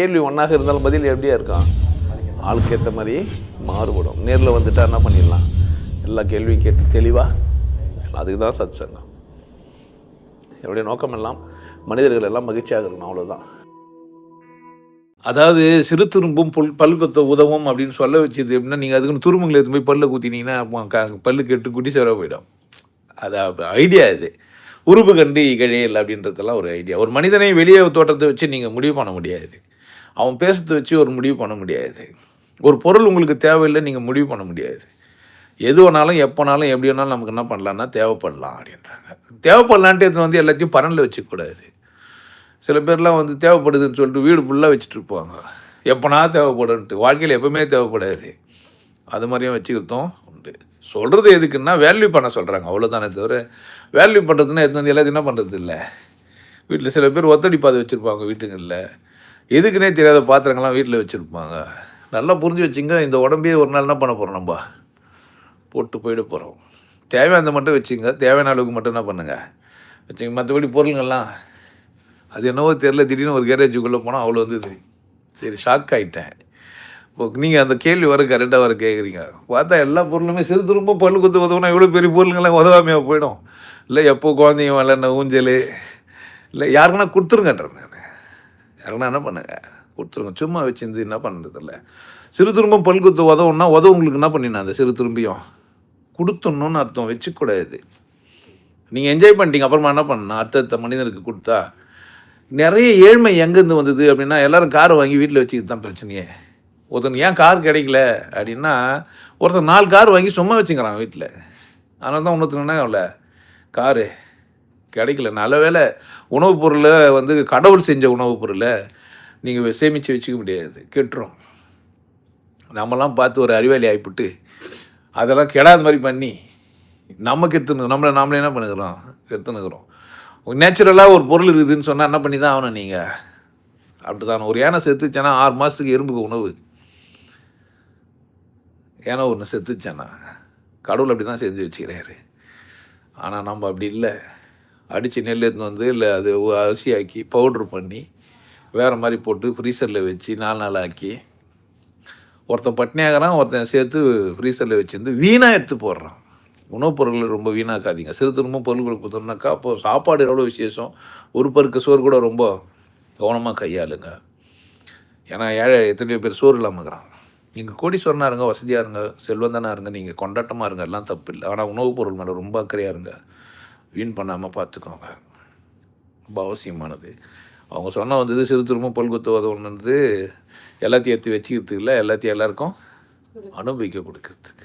கேள்வி ஒன்றாக இருந்தாலும் பதில் எப்படியா இருக்கும்? ஆளுக்கு ஏற்ற மாதிரி மாறுபடும். நேரில் வந்துட்டா என்ன பண்ணிடலாம்? எல்லா கேள்வியும் கேட்டு தெளிவாக அதுக்கு தான் சத் சங்கம் என்னுடைய நோக்கம் எல்லாம் மனிதர்கள் எல்லாம் மகிழ்ச்சியாக இருக்கணும் அவ்வளோதான் அதாவது சிறு துரும்பும் புல் பல் கொத்த உதவும் அப்படின்னு சொல்ல வச்சது எப்படின்னா நீங்கள் அதுக்குன்னு துரும்புங்களை எடுத்து போய் பல்ல குத்தினீங்கன்னா பல்லு கெட்டு குட்டி சேர போயிடும். அது ஐடியா இது. உறுப்பு கண்டு இகழையல் அப்படின்றதெல்லாம் ஒரு ஐடியா ஒரு மனிதனை வெளியே தோட்டத்தை வச்சு நீங்கள் முடிவு பண்ண முடியாது. அவன் பேசுறதை வச்சு ஒரு முடிவு பண்ண முடியாது. ஒரு பொருள் உங்களுக்கு தேவையில்லை நீங்கள் முடிவு பண்ண முடியாது. எது வேணாலும் எப்போனாலும் எப்படி வேணாலும் நமக்கு என்ன பண்ணலான்னா தேவைப்படலாம் அப்படின்றாங்க. தேவைப்படலான்ட்டு எடுத்துன்னு வந்து எல்லாத்தையும் பரனில் வச்சுக்கூடாது சில பேர்லாம் வந்து தேவைப்படுதுன்னு சொல்லிட்டு வீடு ஃபுல்லாக வச்சுட்டு இருப்பாங்க எப்போனா தேவைப்படுன்ட்டு வாழ்க்கையில் எப்பவுமே தேவைப்படாது. அது மாதிரியும் வச்சுக்கிறதும் உண்டு. சொல்கிறது எதுக்குன்னா வேல்யூ பண்ண சொல்கிறாங்க அவ்வளோதானே தவிர வேல்யூ பண்ணுறதுன்னா எது வந்து எல்லாத்தையும் என்ன பண்ணுறது இல்லை வீட்டில் சில பேர் ஒத்தடிப்பாது வச்சுருப்பாங்க வீட்டுங்களில். எதுக்குன்னே தெரியாத பாத்திரங்கள்லாம் வீட்டில் வச்சுருப்பாங்க. நல்லா புரிஞ்சு வச்சுங்க இந்த உடம்பே ஒரு நாள் என்ன பண்ண போகிறோம் நம்ம? போட்டு போயிட போகிறோம் தேவையானதை மட்டும் வச்சுங்க தேவையான அளவுக்கு மட்டும் என்ன பண்ணுங்கள் வச்சுங்க மற்றபடி பொருளுங்கள்லாம் அது என்னவோ தெரில திடீர்னு ஒரு கேரேஜுக்குள்ளே போனால் அவ்வளோ வந்து சரி ஷாக் ஆகிட்டேன் இப்போ நீங்கள் அந்த கேள்வி வர கரெக்டாக வர கேட்குறீங்க பார்த்தா எல்லா பொருளுமே சிறு திரும்ப பல்லு குத்து உதவுனா எவ்வளோ பெரிய பொருளுங்கெல்லாம் உதவாமையாக போயிடும். இல்லை எப்போ குழந்தைங்க விளையாடின ஊஞ்சல்? இல்லை யாருக்குன்னா கொடுத்துருங்கன்றேன் நான். யாருன்னா என்ன பண்ணுங்க? கொடுத்துருங்க சும்மா வச்சிருந்து என்ன பண்ணுறதில்ல சிறு திரும்பம் பல்குத்து உதவுன்னா உதவு உங்களுக்கு என்ன பண்ணினா அந்த சிறு திரும்பியும்? கொடுத்துடணும்னு அர்த்தம். வச்சுக்கூடாது நீங்கள் என்ஜாய் பண்ணிட்டீங்க. அப்புறமா என்ன பண்ணணும்? அடுத்தடுத்த மனிதனுக்கு கொடுத்தா நிறைய ஏழ்மை எங்கேருந்து வந்தது அப்படின்னா எல்லாரும் கார் வாங்கி வீட்டில் வச்சுக்கிட்டு தான் பிரச்சனையே. ஒருத்தன் ஏன் கார் கிடைக்கல அப்படின்னா ஒருத்தன் நாலு கார் வாங்கி சும்மா வச்சுக்கிறான் வீட்டில். அதனால தான் இன்னொருத்தனா இல்லை காரு. கிடைக்கல. நல்ல வேளை உணவுப் பொருளை வந்து கடவுள் செஞ்ச உணவுப் பொருளை நீங்கள் சேமித்து வச்சுக்க முடியாது. கெட்டுரும். நம்மலாம் பார்த்து ஒரு அறிவாளி ஆகிப்புட்டு அதெல்லாம் கெடாத மாதிரி பண்ணி நம்ம கெத்துனு நம்மளை நாமளே என்ன பண்ணுகிறோம்? கெத்துனுக்குறோம் நேச்சுரலாக ஒரு பொருள் இருக்குதுன்னு சொன்னால் என்ன பண்ணி தான் ஆகணும் நீங்கள் அப்படி தான் ஒரு யானை செத்துச்சேன்னா ஆறு மாதத்துக்கு எறும்புக்கு உணவு. ஏன்னா ஒன்று செத்துச்சேன்னா கடவுள் அப்படி தான் செஞ்சு வச்சுக்கிறாரு. ஆனால் நம்ம அப்படி இல்லை. அடித்து நெல் எடுத்துன்னு வந்து இல்லை அது அரிசியாக்கி பவுட்ரு பண்ணி வேறு மாதிரி போட்டு ஃப்ரீசரில் வச்சு நாலு நாள் ஆக்கி ஒருத்தன் பட்னியாகிறான் ஒருத்தன் சேர்த்து ஃப்ரீசரில் வச்சுருந்து வீணாக எடுத்து போடுறான். உணவுப் பொருள் ரொம்ப வீணாக்காதீங்க. சிறு திரும்ப பொருள்கள் கொடுத்தோம்னாக்கா அப்போ சாப்பாடு எவ்வளோ விசேஷம்? ஒரு பருக்கு சோறு கூட ரொம்ப கவனமாக கையாளுங்க. ஏன்னா ஏழை எத்தனையோ பேர் சோறு இல்லாமல் இருக்கிறான். நீங்கள் கோடீஸ்வரனாக இருங்க வசதியாக இருங்க செல்வந்தனாக இருங்க நீங்கள் கொண்டாட்டமாக இருங்க எல்லாம் தப்பு இல்லை. ஆனால் உணவுப் பொருள் மேலே ரொம்ப அக்கறையாக இருங்க. வீண் பண்ணாமல் பார்த்துக்கோங்க ரொம்ப அவசியமானது அவங்க சொன்ன வந்தது சிறு திரும்ப பல்குத்து உதவுனது எல்லாத்தையும் எடுத்து வச்சுக்கிறதுக்கு இல்லை எல்லாத்தையும் எல்லாருக்கும் அனுபவிக்க கொடுக்கறதுக்கு.